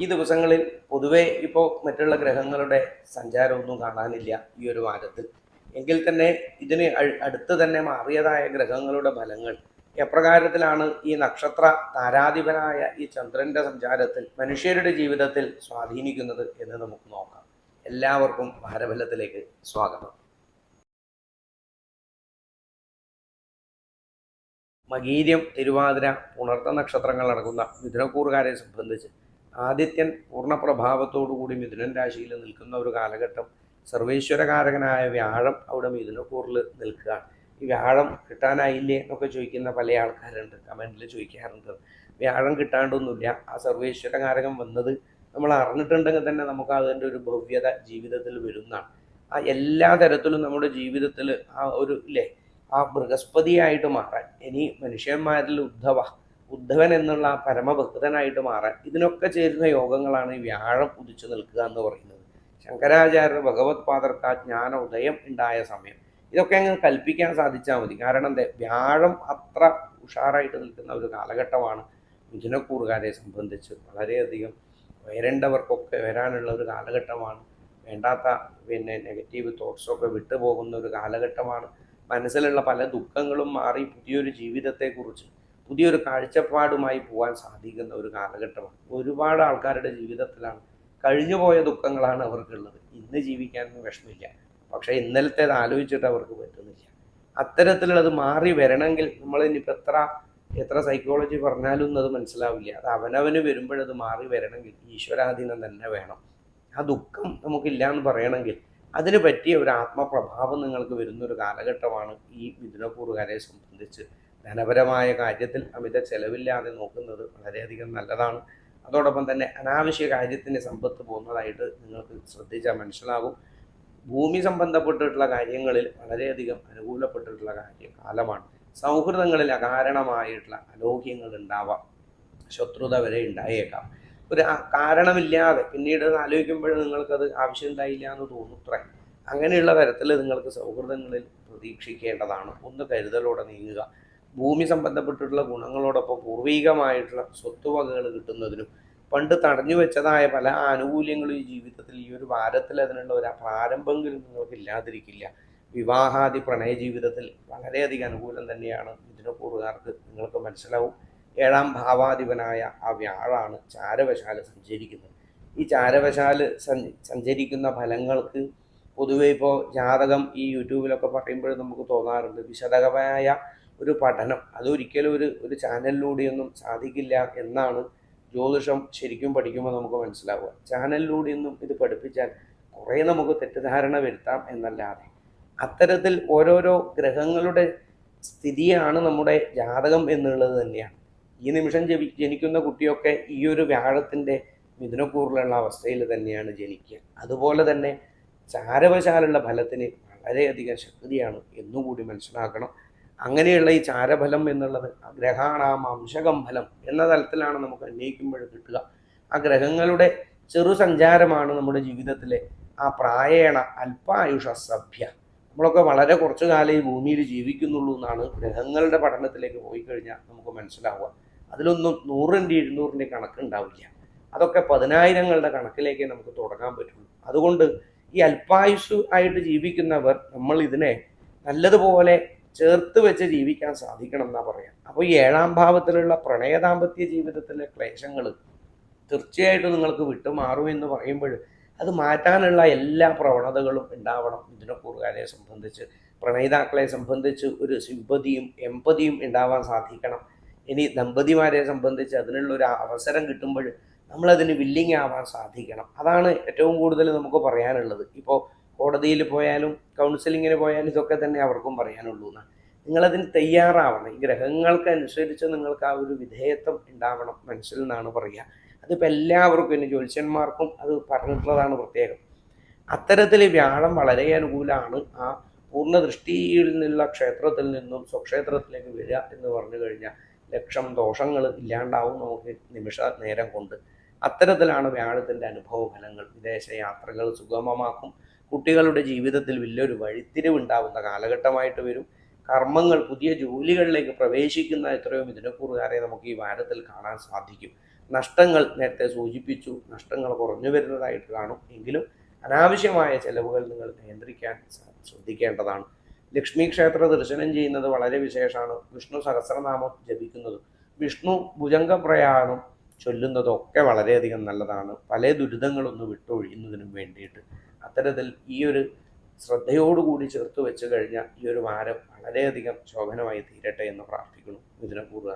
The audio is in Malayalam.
ഈ ദിവസങ്ങളിൽ പൊതുവേ ഇപ്പോൾ മറ്റുള്ള ഗ്രഹങ്ങളുടെ സഞ്ചാരമൊന്നും കാണാനില്ല ഈ ഒരു വാരത്തിൽ എങ്കിൽ തന്നെ ഇതിന് അടുത്ത് തന്നെ മാറിയതായ ഗ്രഹങ്ങളുടെ ഫലങ്ങൾ എപ്രകാരത്തിലാണ് ഈ നക്ഷത്ര താരാധിപനായ ഈ ചന്ദ്രന്റെ സഞ്ചാരത്തിൽ മനുഷ്യരുടെ ജീവിതത്തിൽ സ്വാധീനിക്കുന്നത് എന്ന് നമുക്ക് നോക്കാം. എല്ലാവർക്കും ഭാരബലത്തിലേക്ക് സ്വാഗതം. മകീര്യം തിരുവാതിര പുണർത്ത നക്ഷത്രങ്ങൾ നടക്കുന്ന മിഥുനക്കൂറുകാരെ സംബന്ധിച്ച് ആദിത്യൻ പൂർണപ്രഭാവത്തോടുകൂടി മിഥുനൻ രാശിയിൽ നിൽക്കുന്ന ഒരു കാലഘട്ടം സർവേശ്വരകാരകനായ വ്യാഴം അവിടെ മിഥുനക്കൂറിൽ നിൽക്കുകയാണ്. ഈ വ്യാഴം കിട്ടാനായില്ലേ എന്നൊക്കെ ചോദിക്കുന്ന പല ആൾക്കാരുണ്ട് കമന്റിൽ ചോദിക്കാറുണ്ട്. വ്യാഴം കിട്ടാണ്ടൊന്നുമില്ല. ആ സർവേശ്വരകാരകം വന്നത് നമ്മൾ അറിഞ്ഞിട്ടുണ്ടെങ്കിൽ തന്നെ നമുക്ക് അതിന്റെ ഒരു ഭവ്യത ജീവിതത്തിൽ വരുന്നതാണ്. ആ എല്ലാ തരത്തിലും നമ്മുടെ ജീവിതത്തിൽ ആ ഒരു ഇല്ലേ ആ ബൃഹസ്പതിയായിട്ട് മാറാൻ ഇനി മനുഷ്യന്മാരിൽ ഉദ്ധവ ഉദ്ധവൻ എന്നുള്ള പരമഭക്തനായിട്ട് മാറാൻ ഇതിനൊക്കെ ചേരുന്ന യോഗങ്ങളാണ് ഈ വ്യാഴം ഉദിച്ചു നിൽക്കുക എന്ന് പറയുന്നത്. ശങ്കരാചാര്യ ഭഗവത് പാദർക്ക് ആ ജ്ഞാന ഉദയം ഉണ്ടായ സമയം. ഇതൊക്കെ അങ്ങ് കൽപ്പിക്കാൻ സാധിച്ചാൽ മതി. കാരണം എന്താ വ്യാഴം അത്ര ഉഷാറായിട്ട് നിൽക്കുന്ന ഒരു കാലഘട്ടമാണ് മിഥുനക്കൂറുകാരെ സംബന്ധിച്ച്. വളരെയധികം വരേണ്ടവർക്കൊക്കെ വരാനുള്ള ഒരു കാലഘട്ടമാണ്. വേണ്ടാത്ത പിന്നെ നെഗറ്റീവ് തോട്ട്സൊക്കെ വിട്ടുപോകുന്ന ഒരു കാലഘട്ടമാണ്. മനസ്സിലുള്ള പല ദുഃഖങ്ങളും മാറി പുതിയൊരു ജീവിതത്തെക്കുറിച്ച് പുതിയൊരു കാഴ്ചപ്പാടുമായി പോകാൻ സാധിക്കുന്ന ഒരു കാലഘട്ടമാണ്. ഒരുപാട് ആൾക്കാരുടെ ജീവിതത്തിലാണ് കഴിഞ്ഞുപോയ ദുഃഖങ്ങളാണ് അവർക്കുള്ളത്. ഇന്ന് ജീവിക്കാനൊന്നും വിഷമില്ല പക്ഷേ ഇന്നലത്തേത് ആലോചിച്ചിട്ട് അവർക്ക് പറ്റുന്നില്ല. അത്തരത്തിലുള്ളത് മാറി വരണമെങ്കിൽ നമ്മൾ ഇനിയിപ്പോൾ എത്ര എത്ര സൈക്കോളജി പറഞ്ഞാലും അത് മനസ്സിലാവില്ല. അത് അവനവന് വരുമ്പോഴത് മാറി വരണമെങ്കിൽ ഈശ്വരാധീനം തന്നെ വേണം. ആ ദുഃഖം നമുക്കില്ല എന്ന് പറയണമെങ്കിൽ അതിന് പറ്റിയ ഒരു ആത്മപ്രഭാവം നിങ്ങൾക്ക് വരുന്നൊരു കാലഘട്ടമാണ് ഈ മിഥുനപൂർവകാരെ സംബന്ധിച്ച് ധനപരമായ കാര്യത്തിൽ അമിത ചെലവില്ലാതെ നോക്കുന്നത് വളരെയധികം നല്ലതാണ്. അതോടൊപ്പം തന്നെ അനാവശ്യ കാര്യത്തിന് സമ്പത്ത് പോകുന്നതായിട്ട് നിങ്ങൾക്ക് ശ്രദ്ധിച്ചാൽ മനസ്സിലാകും. ഭൂമി സംബന്ധപ്പെട്ടിട്ടുള്ള കാര്യങ്ങളിൽ വളരെയധികം അനുകൂലപ്പെട്ടിട്ടുള്ള കാര്യ കാലമാണ്. സൗഹൃദങ്ങളിൽ അകാരണമായിട്ടുള്ള അലോഹ്യങ്ങൾ ഉണ്ടാവാം. ശത്രുത വരെ ഉണ്ടായേക്കാം. ഒരു കാരണമില്ലാതെ പിന്നീട് ആലോചിക്കുമ്പോൾ നിങ്ങൾക്കത് ആവശ്യം ഉണ്ടായില്ല എന്ന് തോന്നുത്രേ അങ്ങനെയുള്ള തരത്തിൽ നിങ്ങൾക്ക് സൗഹൃദങ്ങളിൽ പ്രതീക്ഷിക്കേണ്ടതാണ്. ഒന്ന് കരുതലോടെ നീങ്ങുക. ഭൂമി സംബന്ധപ്പെട്ടിട്ടുള്ള ഗുണങ്ങളോടൊപ്പം പൂർവികമായിട്ടുള്ള സ്വത്തുവകകൾ കിട്ടുന്നതിനും പണ്ട് തടഞ്ഞു വെച്ചതായ പല ആനുകൂല്യങ്ങളും ഈ ജീവിതത്തിൽ ഈ ഒരു വാരത്തിൽ അതിനുള്ള ഒരു പ്രാരംഭമെങ്കിലും നിങ്ങൾക്ക് ഇല്ലാതിരിക്കില്ല. വിവാഹാദി പ്രണയ ജീവിതത്തിൽ വളരെയധികം അനുകൂലം തന്നെയാണ് ഇതിനപ്പൂർവകാർക്ക് നിങ്ങൾക്ക് മനസ്സിലാവും. ഏഴാം ഭാവാധിപനായ ആ വ്യാഴാണ് ചാരവശാൽ സഞ്ചരിക്കുന്നത്. ഈ ചാരവശാൽ സഞ്ച- സഞ്ചരിക്കുന്ന ഫലങ്ങൾക്ക് പൊതുവെ ഇപ്പോൾ ജാതകം ഈ യൂട്യൂബിലൊക്കെ പറയുമ്പോൾ നമുക്ക് തോന്നാറുണ്ട്. വിശദകമായ ഒരു പഠനം. അതൊരിക്കലും ഒരു ഒരു ചാനലിലൂടെയൊന്നും സാധിക്കില്ല എന്നാണ് ജ്യോതിഷം ശരിക്കും പഠിക്കുമ്പോൾ നമുക്ക് മനസ്സിലാവുക. ചാനലിലൂടെയൊന്നും ഇത് പഠിപ്പിച്ചാൽ കുറേ നമുക്ക് തെറ്റിദ്ധാരണ വരുത്താം എന്നല്ലാതെ. അത്തരത്തിൽ ഓരോരോ ഗ്രഹങ്ങളുടെ സ്ഥിതിയാണ് നമ്മുടെ ജാതകം എന്നുള്ളത് തന്നെയാണ്. ഈ നിമിഷം ജപി ജനിക്കുന്ന കുട്ടിയൊക്കെ ഈ ഒരു വ്യാഴത്തിന്റെ മിഥുനക്കൂറിലുള്ള അവസ്ഥയിൽ തന്നെയാണ് ജനിക്കുക. അതുപോലെ തന്നെ ചാരവശാലുള്ള ഫലത്തിന് വളരെയധികം ശക്തിയാണ് എന്നുകൂടി മനസ്സിലാക്കണം. അങ്ങനെയുള്ള ഈ ചാരഫലം എന്നുള്ളത് ഗ്രഹാണാം അംശകം ഫലം എന്ന തലത്തിലാണ് നമുക്ക് അന്വയിക്കുമ്പോൾ കിട്ടുക. ആ ഗ്രഹങ്ങളുടെ ചെറു സഞ്ചാരമാണ് നമ്മുടെ ജീവിതത്തിലെ ആ പ്രായേണ അല്പായുഷ സഭ്യ. നമ്മളൊക്കെ വളരെ കുറച്ചു കാലം ഈ ഭൂമിയിൽ ജീവിക്കുന്നുള്ളൂ എന്നാണ് ഗ്രഹങ്ങളുടെ പഠനത്തിലേക്ക് പോയി കഴിഞ്ഞാൽ നമുക്ക് മനസ്സിലാവുക. അതിലൊന്നും നൂറിന്റെ ഇരുന്നൂറിന്റെ കണക്കുണ്ടാവില്ല. അതൊക്കെ പതിനായിരങ്ങളുടെ കണക്കിലേക്ക് നമുക്ക് തുടങ്ങാൻ പറ്റുള്ളൂ. അതുകൊണ്ട് ഈ അല്പായുസ് ആയിട്ട് ജീവിക്കുന്നവർ നമ്മൾ ഇതിനെ നല്ലതുപോലെ ചേർത്ത് വെച്ച് ജീവിക്കാൻ സാധിക്കണം എന്നാ പറയാം. അപ്പോൾ ഈ ഏഴാം ഭാവത്തിലുള്ള പ്രണയ ദാമ്പത്യ ജീവിതത്തിലെ ക്ലേശങ്ങൾ തീർച്ചയായിട്ടും നിങ്ങൾക്ക് വിട്ടുമാറും എന്ന് പറയുമ്പോൾ അത് മാറ്റാനുള്ള എല്ലാ പ്രവണതകളും ഉണ്ടാവണം. ഇതിനെ കൂറുകാരെ സംബന്ധിച്ച് പ്രണയിതാക്കളെ സംബന്ധിച്ച് ഒരു സിമ്പതിയും എമ്പതിയും ഉണ്ടാവാൻ സാധിക്കണം. ഇനി ദമ്പതിമാരെ സംബന്ധിച്ച് അതിനുള്ള ഒരു അവസരം കിട്ടുമ്പോൾ നമ്മളതിന് വില്ലിങ് ആവാൻ സാധിക്കണം. അതാണ് ഏറ്റവും കൂടുതൽ നമുക്ക് പറയാനുള്ളത്. ഇപ്പോൾ കോടതിയിൽ പോയാലും കൗൺസിലിങ്ങിന് പോയാലും ഇതൊക്കെ തന്നെ അവർക്കും പറയാനുള്ളൂ എന്നാണ് നിങ്ങളതിന് തയ്യാറാവണം. ഈ ഗ്രഹങ്ങൾക്കനുസരിച്ച് നിങ്ങൾക്ക് ആ ഒരു വിധേയത്വം ഉണ്ടാവണം മനസ്സിൽ നിന്നാണ് പറയുക. അതിപ്പോൾ എല്ലാവർക്കും ഇനി ജ്യോത്സ്യന്മാർക്കും അത് പറഞ്ഞിട്ടുള്ളതാണ് പ്രത്യേകം. അത്തരത്തിൽ വ്യാഴം വളരെ അനുകൂലമാണ് ആ പൂർണ ദൃഷ്ടിയിൽ നിന്നുള്ള ക്ഷേത്രത്തിൽ നിന്നും സ്വക്ഷേത്രത്തിലേക്ക് വരിക എന്ന് പറഞ്ഞു കഴിഞ്ഞാൽ ലക്ഷം ദോഷങ്ങൾ ഇല്ലാണ്ടാവും നമുക്ക് നിമിഷ നേരം കൊണ്ട്. അത്തരത്തിലാണ് വ്യാഴത്തിന്റെ അനുഭവ ഫലങ്ങൾ വിദേശ യാത്രകൾ സുഗമമാക്കും. കുട്ടികളുടെ ജീവിതത്തിൽ വലിയൊരു വഴിത്തിരിവുണ്ടാവുന്ന കാലഘട്ടമായിട്ട് വരും. കർമ്മങ്ങൾ പുതിയ ജോലികളിലേക്ക് പ്രവേശിക്കുന്ന എത്രയോ മിഥുനക്കൂറുകാരെ നമുക്ക് ഈ വാരത്തിൽ കാണാൻ സാധിക്കും. നഷ്ടങ്ങൾ നേരത്തെ സൂചിപ്പിച്ചു നഷ്ടങ്ങൾ കുറഞ്ഞു വരുന്നതായിട്ട് കാണും. എങ്കിലും അനാവശ്യമായ ചെലവുകൾ നിങ്ങൾ നിയന്ത്രിക്കാൻ ശ്രദ്ധിക്കേണ്ടതാണ്. ലക്ഷ്മി ക്ഷേത്ര ദർശനം ചെയ്യുന്നത് വളരെ വിശേഷമാണ്. വിഷ്ണു സഹസ്രനാമം ജപിക്കുന്നത് വിഷ്ണു ഭുജംഗപ്രയാണം ചൊല്ലുന്നതൊക്കെ വളരെയധികം നല്ലതാണ്. പല ദുരിതങ്ങളൊന്ന് വിട്ടൊഴിയുന്നതിനും വേണ്ടിയിട്ട്. അത്തരത്തിൽ ഈ ഒരു ശ്രദ്ധയോടുകൂടി ചേർത്ത് വെച്ച് കഴിഞ്ഞാൽ ഈ ഒരു വാരം വളരെയധികം ശോഭനമായി തീരട്ടെ എന്ന് പ്രാർത്ഥിക്കുന്നു. മിഥുനപൂർവ